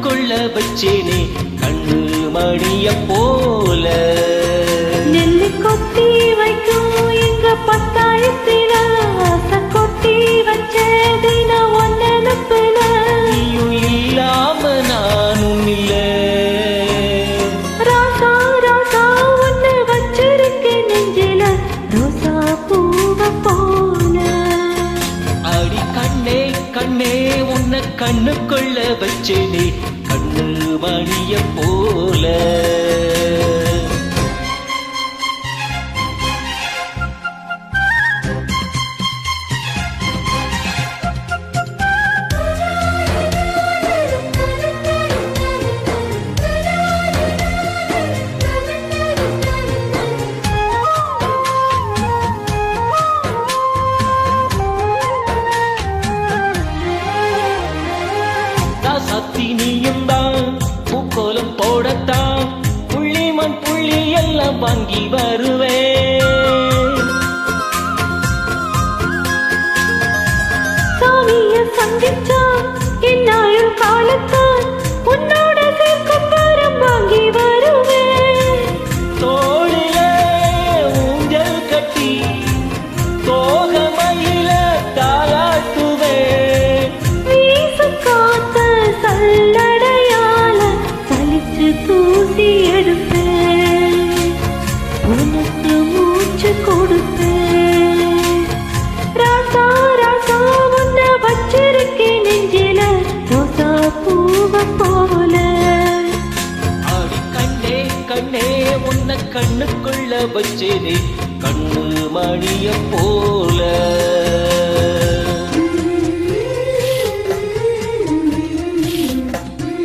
கொள்ள வச்சேனே. கண்ணு மணியப்போ உன்னை கண்ணுக்குள்ள வச்சேனே கண்ணு மணிய போல. பூக்கோலம் போடத்தான். புள்ளி மண் புள்ளி எல்லாம் வாங்கி வருவேன். சாமிய சந்திச்சா உனக்கு மூச்சு கொடுப்பேன் ராசா ராசா உன்னை வச்சிருக்கேன் நெஞ்சில. ரோசா பூவ போல. ஆடி கண்ணே கண்ணே உன்னை கண்ணுக்குள்ள வச்சேனே கண்ணு மணிய போல.